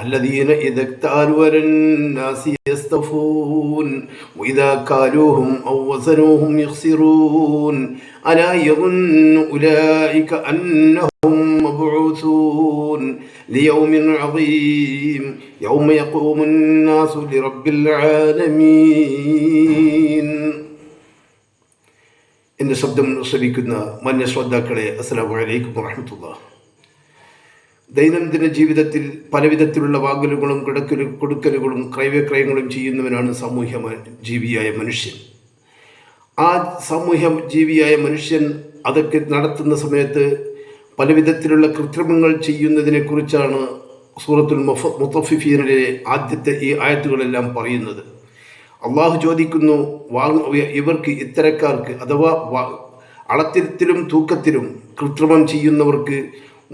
لله الصلاة والسلام على رسول الله ويل للمطففين الذين إذا اكتالوا على الناس يستفون وإذا كالوهم أو وزنوهم يخسرون ألا يظن أولئك أنهم مبعوثون ليوم عظيم يوم يقوم الناس لرب العالمين എൻ്റെ ശബ്ദം ശ്രവിക്കുന്ന മാന്യ ശ്രോതാക്കളെ അസ്സലാമു അലൈക്കും വറഹമത്തുള്ള ദൈനംദിന ജീവിതത്തിൽ പലവിധത്തിലുള്ള വാങ്ങലുകളും കിടക്കലും കൊടുക്കലുകളും ക്രയവിക്രയങ്ങളും ചെയ്യുന്നവനാണ് സാമൂഹ്യ ജീവിയായ മനുഷ്യൻ. ആ സാമൂഹ്യ ജീവിയായ മനുഷ്യൻ അതൊക്കെ നടത്തുന്ന സമയത്ത് പലവിധത്തിലുള്ള കൃത്രിമങ്ങൾ ചെയ്യുന്നതിനെക്കുറിച്ചാണ് സൂറത്തുൽ മുഫ മുത്തഫിഫീനിലെ ആദ്യത്തെ ഈ ആയത്തുകളെല്ലാം പറയുന്നത്. അള്ളാഹു ചോദിക്കുന്നു വാങ്ങ ഇവർക്ക് ഇത്തരക്കാർക്ക് അഥവാ അളത്തിലും തൂക്കത്തിലും കൃത്രിമം ചെയ്യുന്നവർക്ക്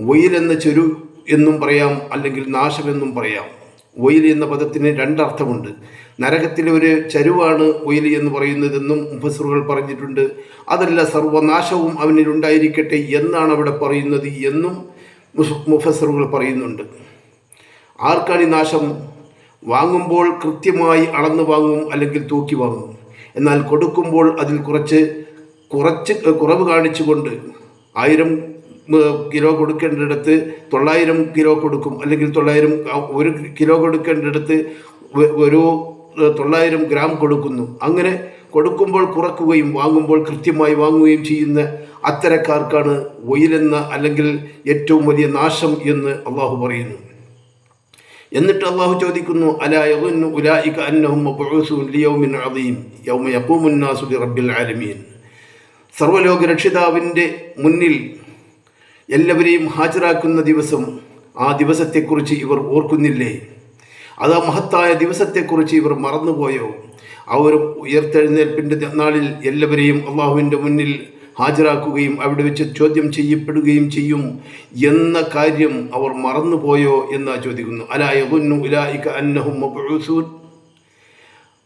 ഒയിലെന്ന ചെറു എന്നും പറയാം അല്ലെങ്കിൽ നാശമെന്നും പറയാം. ഒയിൽ എന്ന പദത്തിന് രണ്ടർത്ഥമുണ്ട്. നരകത്തിലെ ഒരു ചരുവാണ് ഒയിൽ എന്ന് പറയുന്നതെന്നും മുഫസറുകൾ പറഞ്ഞിട്ടുണ്ട്. അതല്ല സർവനാശവും അവനിൽ ഉണ്ടായിരിക്കട്ടെ എന്നാണ് അവിടെ പറയുന്നത് എന്നും മുഫ്- മുഫസറുകൾ പറയുന്നുണ്ട്. ആർക്കാണ് ഈ നാശം? വാങ്ങുമ്പോൾ കൃത്യമായി അളന്ന് വാങ്ങും അല്ലെങ്കിൽ തൂക്കി വാങ്ങും. എന്നാൽ കൊടുക്കുമ്പോൾ അതിൽ കുറച്ച് കുറച്ച് കുറവ് കാണിച്ചുകൊണ്ട് ആയിരം കിലോ കൊടുക്കേണ്ടിടത്ത് തൊള്ളായിരം കിലോ കൊടുക്കും. അല്ലെങ്കിൽ തൊള്ളായിരം ഒരു കിലോ കൊടുക്കേണ്ടിടത്ത് ഒരു തൊള്ളായിരം ഗ്രാം കൊടുക്കുന്നു. അങ്ങനെ കൊടുക്കുമ്പോൾ കുറക്കുകയും വാങ്ങുമ്പോൾ കൃത്യമായി വാങ്ങുകയും ചെയ്യുന്ന അത്തരക്കാർക്കാണ് ഒയിലെന്ന അല്ലെങ്കിൽ ഏറ്റവും വലിയ നാശം എന്ന് അള്ളാഹു പറയുന്നു. എന്നിട്ട് അള്ളാഹു ചോദിക്കുന്നു അലാ യظن ഉലൈക അന്നഹും യൗമ ലിറബ്ബിൽ ആലമീൻ. സർവലോക രക്ഷിതാവിന്റെ മുന്നിൽ എല്ലാവരെയും ഹാജരാക്കുന്ന ദിവസം ആ ദിവസത്തെക്കുറിച്ച് ഇവർ ഓർക്കുന്നില്ലേ? അത് ആ മഹത്തായ ദിവസത്തെക്കുറിച്ച് ഇവർ മറന്നുപോയോ? അവർ ഉയർത്തെഴുന്നേൽപ്പിന്റെ നാളിൽ എല്ലാവരെയും അള്ളാഹുവിന്റെ മുന്നിൽ ഹാജരാക്കുകയും അവിടെ വെച്ച് ചോദ്യം ചെയ്യപ്പെടുകയും ചെയ്യും എന്ന കാര്യം അവർ മറന്നുപോയോ എന്ന് ചോദിക്കുന്നു. അലായുന്നു ഇക്ക അന്നഹും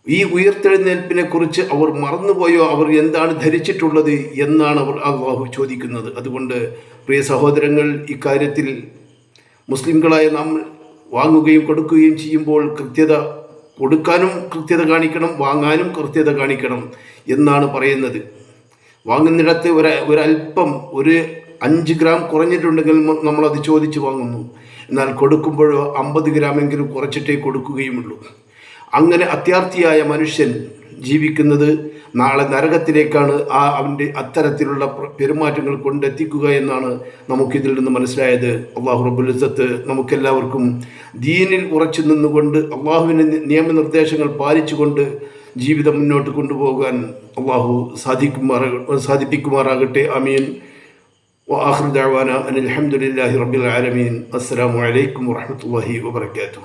ഈ ഉയർത്തെഴുന്നേൽപ്പിനെ കുറിച്ച് അവർ മറന്നുപോയോ? അവർ എന്താണ് ധരിച്ചിട്ടുള്ളത് എന്നാണ് അവർ അള്ളാഹു ചോദിക്കുന്നത്. അതുകൊണ്ട് പ്രിയ സഹോദരങ്ങൾ ഇക്കാര്യത്തിൽ മുസ്ലിംകളായ നാം വാങ്ങുകയും കൊടുക്കുകയും ചെയ്യുമ്പോൾ കൃത്യത കൊടുക്കാനും കൃത്യത കാണിക്കണം വാങ്ങാനും കൃത്യത കാണിക്കണം എന്നാണ് പറയുന്നത്. വാങ്ങുന്നിടത്ത് ഒരു ഒരല്പം ഒരു അഞ്ച് ഗ്രാം കുറഞ്ഞിട്ടുണ്ടെങ്കിൽ നമ്മളത് ചോദിച്ച് വാങ്ങുന്നു. എന്നാൽ കൊടുക്കുമ്പോഴോ അമ്പത് ഗ്രാമെങ്കിലും കുറച്ചിട്ടേ കൊടുക്കുകയുമുള്ളൂ. അങ്ങനെ അത്യാർത്ഥിയായ മനുഷ്യൻ ജീവിക്കുന്നത് നാളെ നരകത്തിലേക്കാണ് ആ അവൻ്റെ അത്തരത്തിലുള്ള പ്ര- പെരുമാറ്റങ്ങൾ കൊണ്ടെത്തിക്കുക എന്നാണ് നമുക്കിതിൽ നിന്ന് മനസ്സിലായത് അള്ളാഹു റബുലിസത്ത് നമുക്കെല്ലാവർക്കും ദീനിൽ ഉറച്ചു നിന്നുകൊണ്ട് അള്ളാഹുവിൻ്റെ നി- നിയമനിർദ്ദേശങ്ങൾ പാലിച്ചുകൊണ്ട് ജീവിതം മുന്നോട്ട് കൊണ്ടുപോകാൻ അള്ളാഹു സാധിക്കുമാറ സാധിപ്പിക്കുമാറാകട്ടെ അമീൻ وآخر دعوانا أن الحمد لله رب العالمين السلام عليكم ورحمة الله وبركاته